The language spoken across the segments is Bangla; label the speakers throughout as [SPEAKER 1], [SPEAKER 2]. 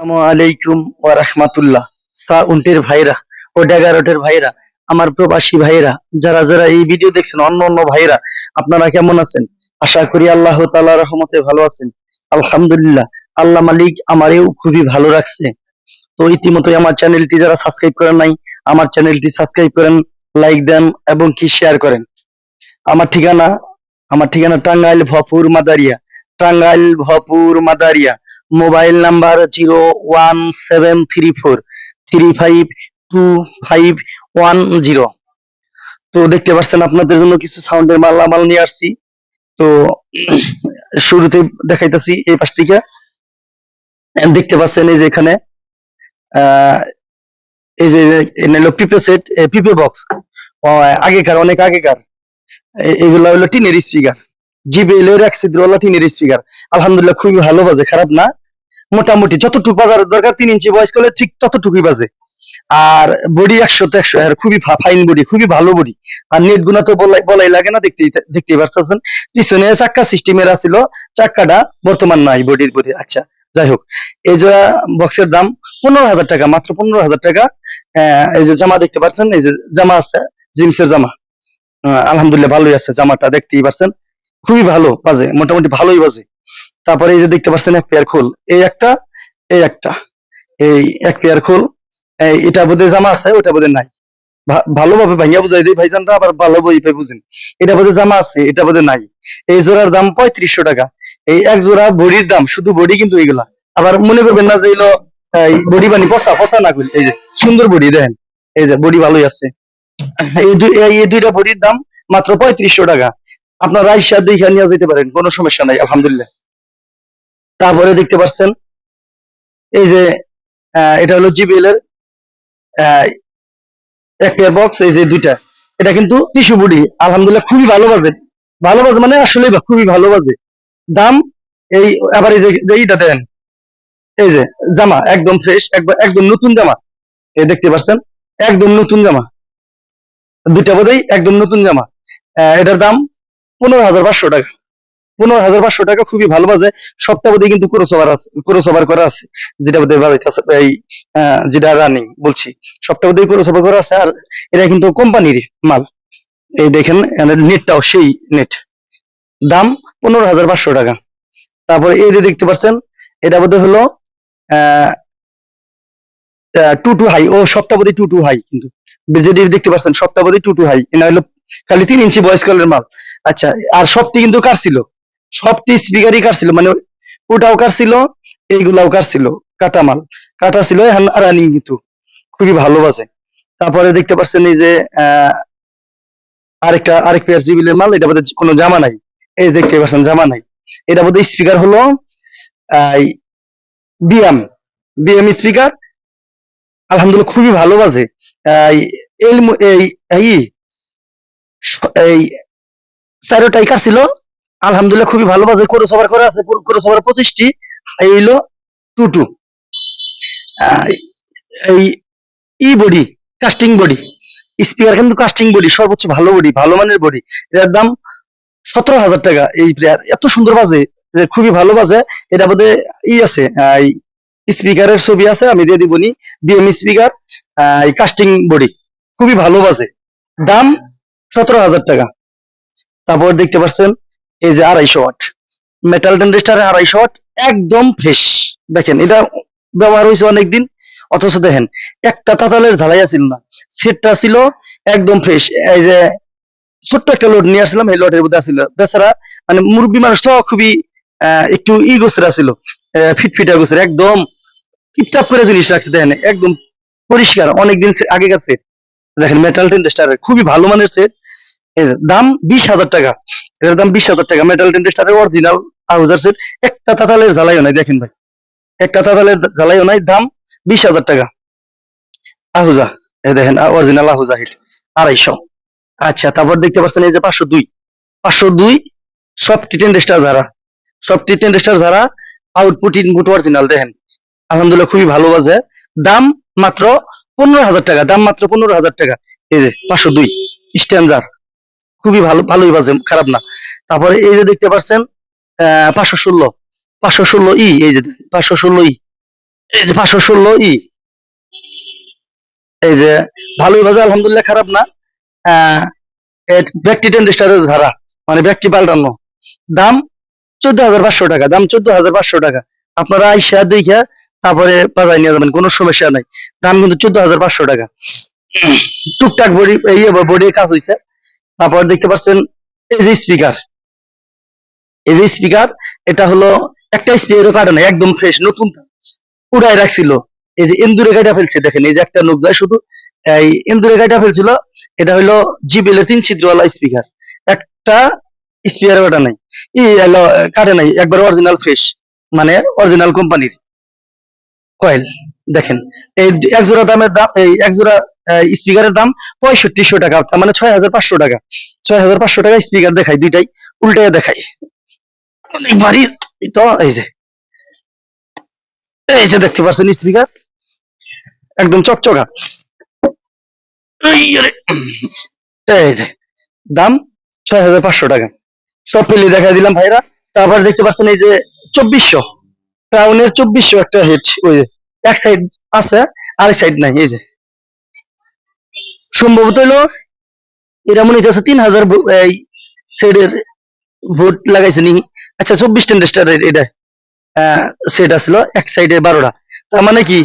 [SPEAKER 1] আসসালামু আলাইকুম ওয়া রাহমাতুল্লাহ। সা উন্টের ভাইরা ও ভাইরা, আমার প্রবাসী ভাইরা, যারা যারা এই ভিডিও দেখছেন, অন্য অন্য ভাইরা, আপনারা কেমন আছেন? আশা করি আল্লাহ রহমতে ভালো আছেন। আলহামদুলিল্লাহ, আল্লাহ মালিক আমারেও খুবই ভালো রাখছে। তো ইতিমধ্যে আমার চ্যানেলটি যারা সাবস্ক্রাইব করেন নাই, আমার চ্যানেলটি সাবস্ক্রাইব করেন, লাইক দেন এবং কি শেয়ার করেন। আমার ঠিকানা আমার ঠিকানা Tangail Bhopur Madaria, Tangail Bhopur Madaria. Mobile number zero one seven three four, three five two five one zero. তো দেখতে পাচ্ছেন আপনাদের জন্য কিছু সাউন্ডের মালামাল নিয়ে আসছি। তো শুরুতে দেখাইতেছি এই পাশ দেখতে পাচ্ছেন এই যে এখানে এই যে পিপে সেট পিপে বক্স। আগেকার, অনেক আগেকার। এগুলা হলো টিনের স্পিকার। জিবেল এর এক ছিদ্রওয়ালা টিনের স্পিকার। আলহামদুলিল্লাহ খুবই ভালো বাজে, খারাপ না। মোটামুটি যতটুকু বাজারের দরকার তিন ইঞ্চি বয়স করলে ঠিক ততটুকুই বাজে। আর বডি একশো তো একশো আর খুবই ফাইন বডি খুবই ভালো বডি আর নেট গুনা তো বলাই লাগে না, দেখতেই দেখতেই পারতেছেন। পিছনে চাক্কা সিস্টেমের আছিল, চাক্কাটা বর্তমান নাই বডির বডি আচ্ছা যাই হোক, এই যে বক্সের দাম পনেরো হাজার টাকা, মাত্র পনেরো হাজার টাকা। এই যে জামা দেখতে পাচ্ছেন, এই যে জামা আছে, জিন্সের জামা। আলহামদুলিল্লাহ ভালোই আছে জামাটা, দেখতেই পাচ্ছেন। খুবই ভালো, বাজে, মোটামুটি ভালোই বাজে। তারপরে এই যে দেখতে পাচ্ছেন এক পেয়ার খোল। এই একটা এই একটা। এই এক পেয়ার খোল। এটা বোধে জামা আছে ওটা বোধে নাই। ভালোভাবে ভাইয়া বুঝাই দিই ভাইজানরা, আবার ভালো বই বুঝেন এটা বোধে জামা আছে, এটা বোধে নাই। এই জোড়ার দাম পঁয়ত্রিশশো টাকা। এই এক জোড়া বডির দাম, শুধু বডি কিন্তু এইগুলা। আবার মনে করবেন না যে এলো বডি বানি, পচা পচা না করি এই যে সুন্দর বডি, দেখেন। এই যে বডি ভালোই আছে। এই দুই, এই এই দুইটা বডির দাম মাত্র পঁয়ত্রিশশো টাকা। আপনার রাইসা দেখে নিয়ে যেতে পারেন, কোনো সমস্যা নাই, আলহামদুলিল্লাহ। তারপরে দেখতে পাচ্ছেন। এই যে এটা হলো জিবিএল এর আহ, এক পেয়ার বক্স এই যে দুইটা। এটা কিন্তু টিস্যু বডি আলহামদুলিল্লাহ খুবই ভালো বাজে। ভালো বাজে মানে আসলে খুবই ভালো বাজে। দাম এই আবার এই যে এইটা দেন এই যে জামা একদম ফ্রেশ একদম নতুন জামা। এই দেখতে পাচ্ছেন একদম নতুন জামা। দুইটা বোধহয় একদম নতুন জামা। এটার দাম পনেরো হাজার পাঁচশো টাকা। পনেরো হাজার পাঁচশো টাকা খুবই ভালো বাজে। বোধহয় কিন্তু ক্রস ওভার আছে ক্রস ওভার করা আছে, যেটা বাজাইতেছে এই যেটা রানিং বলছি। সবটা বোধহয় ক্রস করা আছে, আর এটা কিন্তু কোম্পানির মাল। এই দেখেন নেটটাও সেই নেট দাম পনেরো হাজার পাঁচশো টাকা। তারপরে এই যে দেখতে পাচ্ছেন, এটা বোধহয় হলো টু টু হাই ও বোধহয় টু টু হাই কিন্তু। যেটি দেখতে পাচ্ছেন বোধহয় টু টু হাই এটা হলো খালি তিন ইঞ্চি বয়স কালের মাল। আচ্ছা আর সবটি কিন্তু কার ছিল। সবটি স্পিকারই কার ছিল মানে ওটাও কার ছিল এইগুলাও কার ছিল কাটা মাল কাটা ছিল রানিং কিন্তু, খুবই ভালো বাজে তারপরে দেখতে পাচ্ছেন এই যে আরেকটা, আরেক পেয়ার জিবিলের মাল, এটা বোধহয় কোনো জামা নাই। এই দেখতে পাচ্ছেন জামা নাই। এটা বোধহয় স্পিকার হলো বিএম। বিএম স্পিকার আলহামদুলিল্লাহ খুবই ভালো বাজে এই এই চারোটাই কার ছিল আলহামদুলিল্লাহ খুবই ভালো বাজে। কোরো আছে কোরো সবার পঁচিশটি। হইল টু টু এই ই বডি কাস্টিং বডি স্পিকার কিন্তু কাস্টিং বডি সর্বোচ্চ ভালো বডি ভালো মানের বডি এটার দাম সতেরো হাজার টাকা। এই প্লেয়ার এত সুন্দর বাজে, যে খুবই ভালো বাজে। এটা বোধহয় ই আছে স্পিকারের ছবি আছে, আমি দিয়ে দিবনি বিএম স্পিকার এই কাস্টিং বডি খুবই ভালো বাজে। দাম সতেরো হাজার টাকা। তারপর দেখতে পাচ্ছেন এই যে আড়াইশো ওয়াট। মেটাল টেন্ডেস্টারের আড়াইশো ওয়াট একদম ফ্রেশ দেখেন, এটা ব্যবহার হয়েছে অনেকদিন, অথচ দেখেন, একটা তাতালের ঝালাই আছিল না। সেটটা ছিল একদম ফ্রেশ এই যে ছোট্ট একটা লোড নিয়ে আসছিলাম, এই লোডের মধ্যে আছিল। বেচারা মানে মুরব্বী মানুষ তো খুবই একটু ই গোছের আছিল। ফিটফিটা গোছের, একদম টিপটাপ করে জিনিস রাখছে, দেখেন, একদম পরিষ্কার, অনেকদিন আগেকার সেট দেখেন মেটাল টেন্ডেস্টার খুবই ভালো মানের সেট দাম বিশ হাজার টাকা। এর দাম বিশ হাজার টাকা। মেটাল টেন্ডেস্টারের অরিজিনাল আহুজার সেট একটা তাতালের জ্বালাইও নাই, দেখেন ভাই। একটা তাতালের জ্বালাইও নাই, দাম বিশ হাজার টাকা। আহুজা, এই দেখেন অরিজিনাল আহুজা হিট, আড়াইশো। আচ্ছা তারপর দেখতে পাচ্ছেন এই যে পাঁচশো দুই। পাঁচশো দুই সব টি টেন্ডেস্টার যারা সব টি টেন্ডেস্টার যারা আউটপুট ইনপুট অরিজিনাল দেখেন। আলহামদুলিল্লাহ খুবই ভালো বাজে। দাম মাত্র পনেরো হাজার টাকা, দাম মাত্র পনেরো হাজার টাকা। এই যে পাঁচশো দুই স্ট্যান্ডার খুবই ভালো, ভালোই বাজে, খারাপ না। তারপরে এই যে দেখতে পাচ্ছেন পাঁচশো ষোলো পাঁচশো ষোলো ই, এই যে পাঁচশো ষোলো ই। এই যে পাঁচশো ষোলো ই। এই যে ভালোই বাজে, আলহামদুলিল্লাহ খারাপ না। আহ ব্যক্তি টেন স্টারের ঝাড়া মানে ব্যক্তি পাল্টানো, দাম চোদ্দ হাজার পাঁচশো টাকা, দাম চোদ্দ হাজার পাঁচশো টাকা। আপনারা আইসা দেখা তারপরে বাজার নিয়ে যাবেন, কোনো সমস্যা নাই। দাম কিন্তু চোদ্দ হাজার পাঁচশো টাকা। টুকটাক বডি ইয়ে বডি কাজ হইছে। তারপর দেখতে পাচ্ছেন, এই যে স্পিকার এই যে স্পিকার এটা হলো একটা স্পিকারও কাটে না একদম ফ্রেশ নতুন উড়াই রাখছিল। এই যে এন্দুরে কাটা ফেলছে, দেখেন, এই যে একটা লোক যায় শুধু, এই এন্দুরে কাটা ফেলছিল, এটা হলো জিবিএল তিন ছিদ্রওয়ালা স্পিকার একটা স্পিকার কাটা নাই, ই, হলো কাটে নাই, একবার অরিজিনাল ফ্রেশ মানে অরিজিনাল কোম্পানির কয়েল দেখেন, এই এক জোড়া দামের দাম, এই এক জোড়া স্পিকারের দাম পঁয়ষট্টিশো টাকা মানে ছয় হাজার পাঁচশো টাকা। ছয় হাজার পাঁচশো টাকা স্পিকার দেখাই, দুইটাই উল্টে দেখাই। অনেক ভারী তো, এই যে। এই যে দেখতে পাচ্ছেন স্পিকার একদম চকচকা। এই যে, দাম ছয় হাজার পাঁচশো টাকা। সব পেলে দেখা দিলাম ভাইরা, তারপর দেখতে পাচ্ছেন এই যে চব্বিশশো ক্রাউনের চব্বিশশো একটা হেড ওই এক সাইড আছে, আরেক সাইড নাই, এই যে। সম্ভবত হলো এটা মনে হচ্ছে তিন হাজার সেটের ভোট লাগাইছে নি। আচ্ছা চব্বিশ টেন্ডাস্টারের এটা সেট আসছিল এক সাইডে বারোটা। তার মানে কি?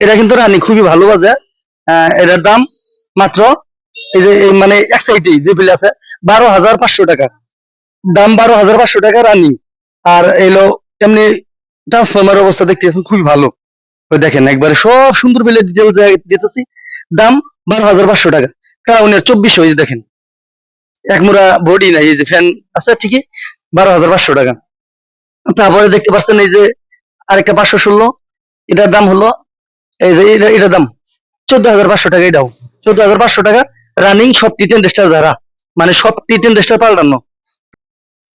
[SPEAKER 1] এটা কিন্তু রানি খুবই ভালো বাজে। এটার দাম মাত্র এই যে মানে এক সাইডে যে বিল আছে বারো হাজার পাঁচশো টাকা। দাম বারো হাজার পাঁচশো টাকা রানি। আর এলো এমনি ট্রান্সফরমার অবস্থা দেখতেছেন খুবই ভালো। দেখেন, একবারে সব সুন্দর ডিটেল দিতেছি। দাম বারো হাজার পাঁচশো টাকা। কারণ চব্বিশশো, এই যে দেখেন। এক মোড়া বডি নাই, এই যে ফ্যান আছে ঠিকই, বারো হাজার পাঁচশো টাকা। তারপরে দেখতে পাচ্ছেন এই যে আরেকটা পাঁচশো ষোলো, এটার দাম হলো, এই যে এটা- এটার দাম চোদ্দ হাজার পাঁচশো টাকা, এটাও। চোদ্দ হাজার পাঁচশো টাকা রানিং সব টি টেন রেস্টার যারা মানে সব টি টেন রেস্টার পাল্টানো।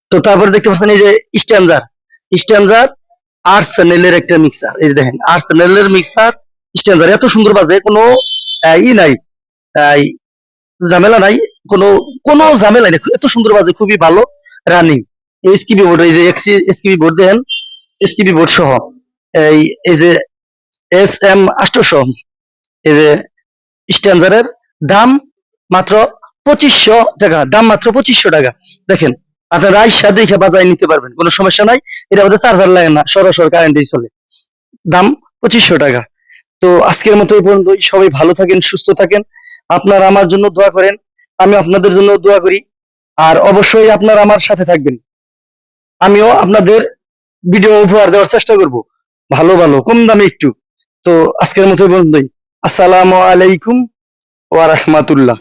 [SPEAKER 1] তো তারপরে দেখতে পাচ্ছেন এই যে স্ট্যান্ডার স্ট্যান্ডার আট চ্যানেলের একটা মিক্সার এই দেখেন চ্যানেলের মিক্সার স্ট্যান্ডার এত সুন্দর বাজে, কোনো ই নাই ঝামেলা নাই, কোনো কোনো ঝামেলা নেই। এত সুন্দর বাজে, খুবই ভালো রানিং এসকিবি বোর্ড এই যে এসকিবি বোর্ড দেখেন এসকিবি বোর্ড সহ, এই এই যে এস এম আষ্টশো এই যে স্ট্যান্ডারের দাম মাত্র পঁচিশশো টাকা, দাম মাত্র পঁচিশশো টাকা। দেখেন আপনারা আইসা দেখে বাজায় নিতে পারবেন, কোনো সমস্যা নাই। এটা আমাদের চার্জার লাগে না, সরাসরি কারেন্টেই চলে। দাম পঁচিশশো টাকা। তো আজকের মতো এই পর্যন্ত সবাই ভালো থাকেন, সুস্থ থাকেন। আপনারা আমার জন্য দোয়া করেন, আমি আপনাদের জন্য দোয়া করি। আর অবশ্যই আপনারা আমার সাথে থাকবেন। আমিও আপনাদের ভিডিও উপহার দেওয়ার চেষ্টা করব। ভালো ভালো, কম দামে একটু। তো আজকের মতো পর্যন্তই। আসসালামু আলাইকুম ওয়া রাহমাতুল্লাহ।